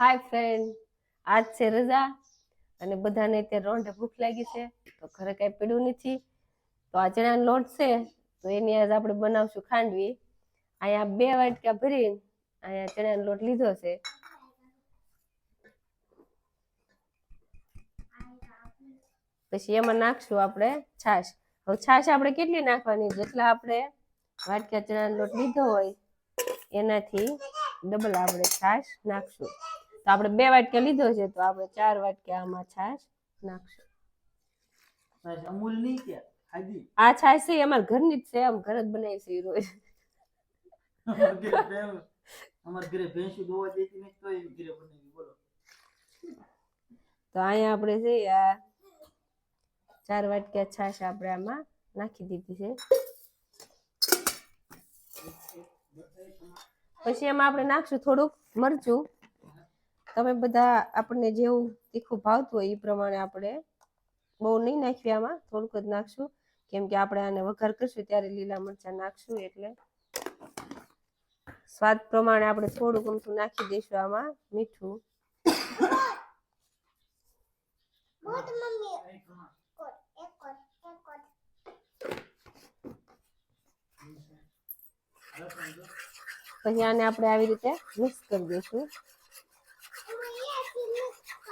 હાય friend આજ છે રજા અને બધાને અત્યારે રોંઢે ભૂખ લાગી છે, તો ઘરે કાંઈ પીડ્યું નથી. તો આ ચણાનો લોટ છે, તો એની આજ આપણે બનાવશું ખાંડવી. અહીંયા બે વાટકા ભરી અહીંયા ચણાનો લોટ લીધો છે. પછી એમાં નાખશું આપણે છાશ. હવે છાશ આપણે કેટલી નાખવાની? જેટલા આપણે વાટકા ચણાનો લોટ લીધો હોય, એનાથી ડબલ આપણે છાશ નાખશું. તો આપણે બે વાટકા લીધો છે તો આપણે ચાર વાટકા આમાં છાશ નાખશું. અમૂલ નહીં કે આ છાશ છે અમારા ઘરની જ છે આમ ઘર જ બનાવી છે રોજ. અમારા ઘરે ભેં- અમારા ઘરે ભેંસું દોવા દેતી નહીં તો ઘરે બનાવી બોલો. તો અહીંયા આપણે છે આ ચાર વાટકા છાશ આપણે આમાં નાખી દીધી છે. પછી એમાં આપણે નાખશું થોડુંક મરચું. તમે બધા આપણને જેવું તીખું ભાવતું હોય એ પ્રમાણે આપણે બહુ નહીં નાખીએ આમાં થોડુંક જ નાખશું. કેમ કે આપણે આને વઘાર કરશું ત્યારે લીલા મરચાં નાખશું એટલે સ્વાદ પ્રમાણે આપણે થોડુંક અમથું નાખી દઈશું આમાં મીઠું. પછી આને આપણે આવી રીતે મિક્સ કરી દઈશું.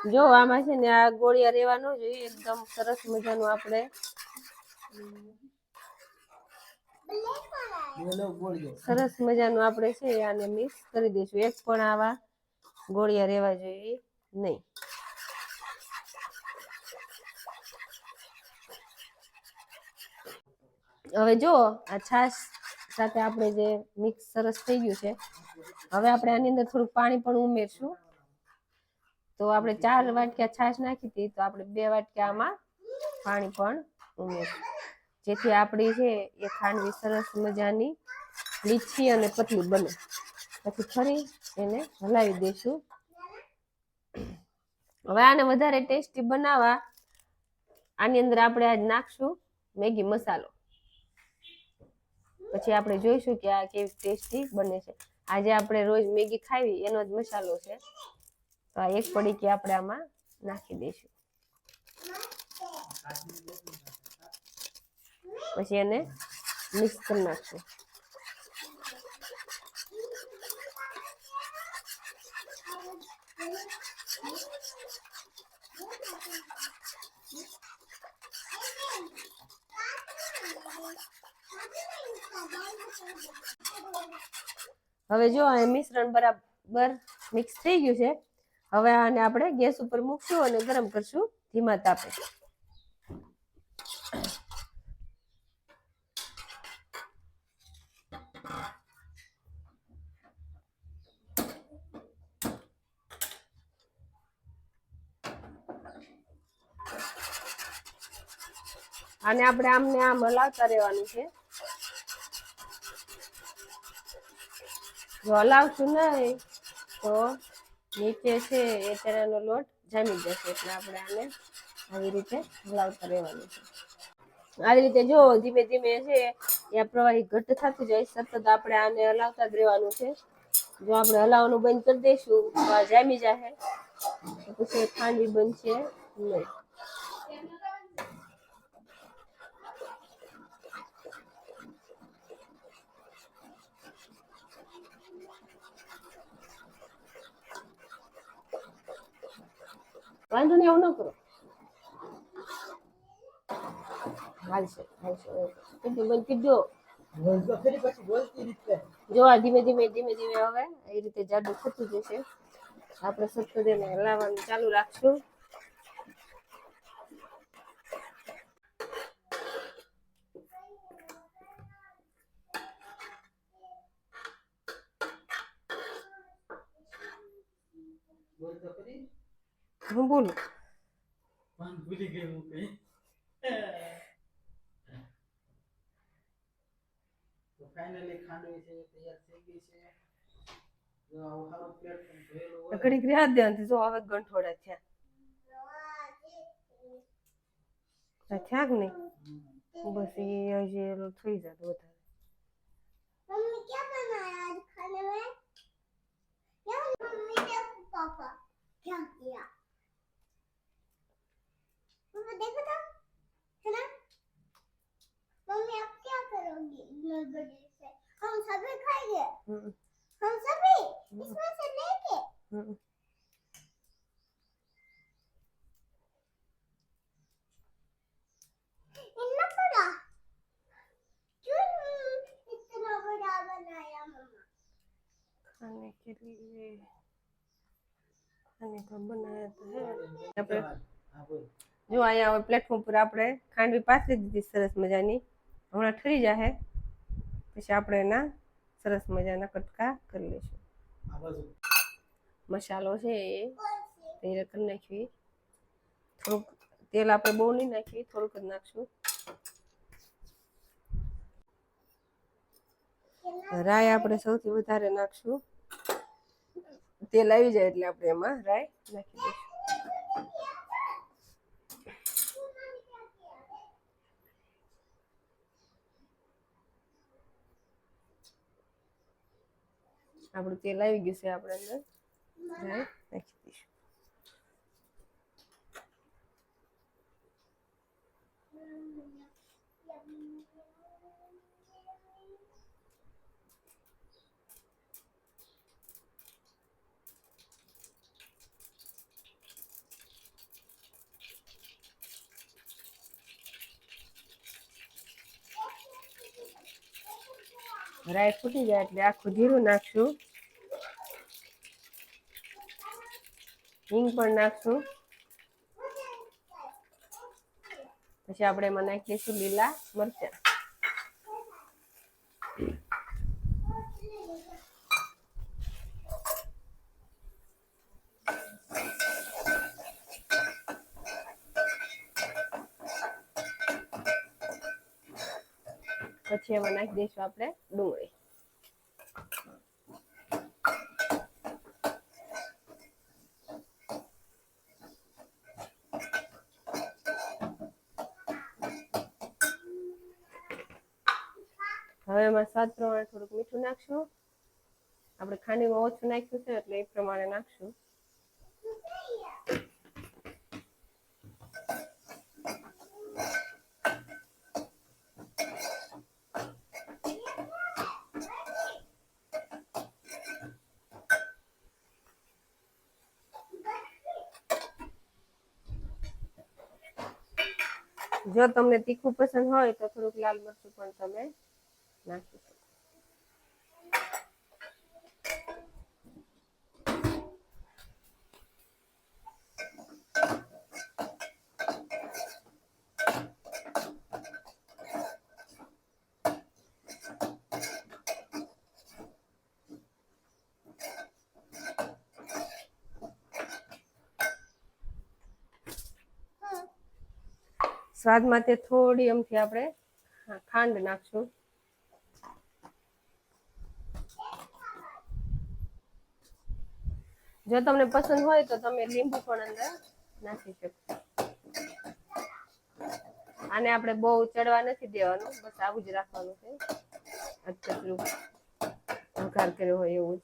જો, આમાં છે ને આ ગોળિયા રહેવા ન જોઈએ એકદમ સરસ મજાનું આપણે. સરસ મજાનું આપણે છે, આને મિક્સ કરી દઈશું. એક પણ આવા ગોળિયા રહેવા જોઈએ, નહીં. હવે જો, આ છાશ સાથે આપણે જે મિક્સ સરસ થઈ ગયું છે, હવે આપણે આની અંદર થોડુંક પાણી પણ ઉમેરશું. તો આપણે ચાર વાટકા છાશ નાખી હતી, તો આપણે બે વાટકા આમાં પાણી પણ ઉમેરશું જેથી આપણી છે એ ખાંડવી સરસ મજાની લીછી અને પતલી બને. પછી ફરી એને હલાવી દઈશું. હવે આને વધારે ટેસ્ટી બનાવવા આની અંદર આપણે આજ નાખશું મેગી મસાલો. પછી આપણે જોઈશું કે આ કેવી ટેસ્ટી બને છે. આજે આપણે રોજ મેગી ખાવી, એનો જ મસાલો છે. તો આ એક પડીકી આપણે આમાં નાખી દઈશું. પછી એને મિક્સ કરી નાખશું. હવે જો આ મિશ્રણ બરાબર મિક્સ થઈ ગયું છે હવે આને આપણે ગેસ ઉપર મૂકશું અને ગરમ કરશું ધીમા તાપે. અને આપણે આમને આમ હલાવતા રહેવાનું છે. જો હલાવશું નહીં, તો નીચે છે એ ચણાનો લોટ જામી જશે એટલે આપણે આને આવી રીતે હલાવતા રહેવાનું છે. આવી રીતે જો ધીમે ધીમે છે એ પ્રવાહી ઘટ્ટ થતું જાય, સતત આપણે આને હલાવતા જ રહેવાનું છે. જો આપણે હલાવવાનું બંધ કરી દઈશું જામી જશે પછી ખાંડી બનશે નહીં. વાંધો નહીં એવું ન કરો. હાલશે હાલશે કીધું બંધ કીધો. જો આ ધીમે ધીમે ધીમે ધીમે હવે એ રીતે જાડું થતું જશે. આપણે સતત એને હલાવવાનું ચાલુ રાખશું. હું બોલું? ભૂલી ગઈ હું કઈ. તો ફાઇનલી ખાંડવી છે તૈયાર થઈ ગઈ છે. જો આવું સારું પ્લેટફોર્મ જોયેલું હોય. ઘડીક રહ્યા દેવાથી જો હવે ગંઠોડા થયા. આ થયા કે નહીં? બસ એ હજી એલું થઈ જતું વધારે. देखो तो है मम्मी आप क्या करोगी गड़बड़ी से हम सभी खाएंगे हम सभी इसमें से लेके इतना बड़ा बनाया खाने के लिए खाने का बनाया था है જો અહીંયા હવે પ્લેટફોર્મ પર આપણે ખાંડવી પાથરી દીધી સરસ મજાની. હમણાં ઠરી જાહે. પછી આપણે એના સરસ મજાના કટકા કરી લઈશું. મસાલો છે એ તૈયાર કરી નાખવી થોડુંક તેલ આપણે બહુ નહીં નાખીએ થોડુંક જ નાખશું. રાઈ આપણે સૌથી વધારે નાખશું. તેલ આવી જાય એટલે આપણે એમાં રાઈ નાખી દઈશું. આપણું તેલ આવી ગયું છે આપણે અંદર. નાખી દઈશું. રાઈ ફૂટી જાય એટલે આખું જીરું નાખશું. હિંગ પણ નાખશું. પછી આપણે એમાં નાખી દઈશું લીલા મરચાં. પછી એમાં નાખી દઈશું આપણે ડુંગળી. હવે એમાં સ્વાદ પ્રમાણે થોડુંક મીઠું નાખશું. આપણે ખાંડીમાં ઓછું નાખ્યું છે એટલે એ પ્રમાણે નાખશું. જો તમને તીખું પસંદ હોય તો થોડુંક લાલ મરચું પણ તમે નાખી સ્વાદ માટે થોડી અમથી આપણે ખાંડ નાખશું. જો તમને પસંદ હોય તો તમે લીંબુ પણ અંદર નાખી શકો. આને આપણે બહુ ચડવા નથી દેવાનું, બસ આવું જ રાખવાનું છે. અચ્છા વઘાર કર્યો હોય એવું જ.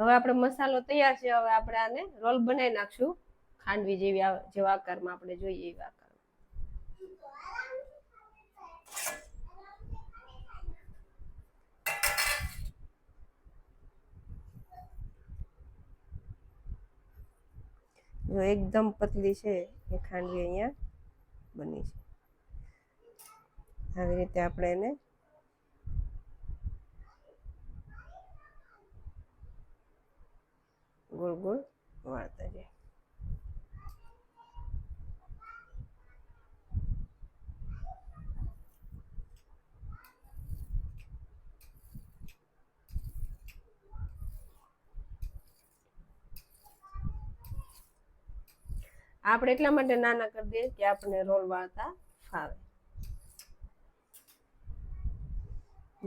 હવે આપણે મસાલો તૈયાર છે, હવે આપણે આને રોલ બનાવી નાખશું. ખાંડવી જેવી જેવા આકારમાં આપણે જોઈએ એવા જો એકદમ પતલી છે એ ખાંડવી અહીંયા બની છે. આવી રીતે આપણે એને ગોળ ગોળ વાળતા જાય. આપણે એટલા માટે નાના કરી દઈએ કે આપણને રોલ વાળતા ફાવે.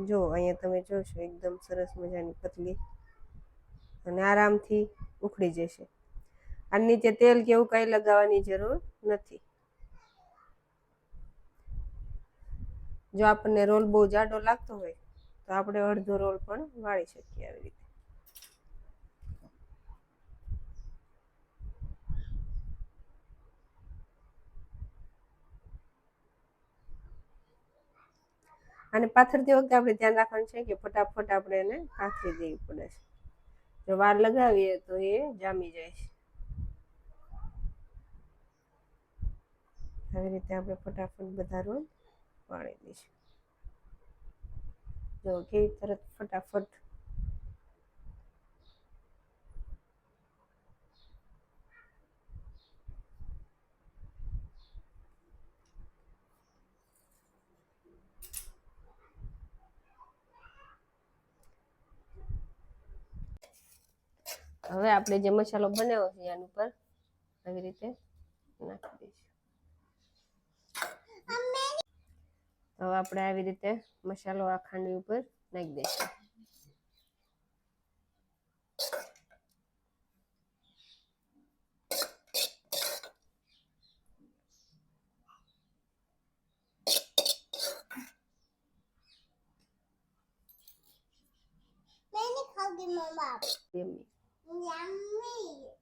જો, અહીંયા તમે જોશો, એકદમ સરસ મજાની પતલી અને આરામથી ઉખડી જશે. આ નીચે તેલ કે એવું કંઈ લગાવવાની જરૂર નથી. જો આપણને રોલ બહુ જાડો લાગતો હોય, તો આપણે અડધો રોલ પણ વાળી શકીએ આવી રીતે. અને પાથરતી વખતે આપણે ધ્યાન રાખવાનું છે કે ફટાફટ આપણે એને પાથરી દેવી પડે છે. જો વાર લગાવીએ તો એ જામી જાય છે. આવી રીતે આપણે ફટાફટ બધા રોલ પાણી દઈશું. જો કેવી તરત ફટાફટ હવે આપણે જે મસાલો બનાવ્યો છે એના ઉપર આવી રીતે નાખી દઈશું. હવે આપણે આવી રીતે મસાલો આ ખાંડવી ઉપર નાખી દઈશું. मैंने 杨幂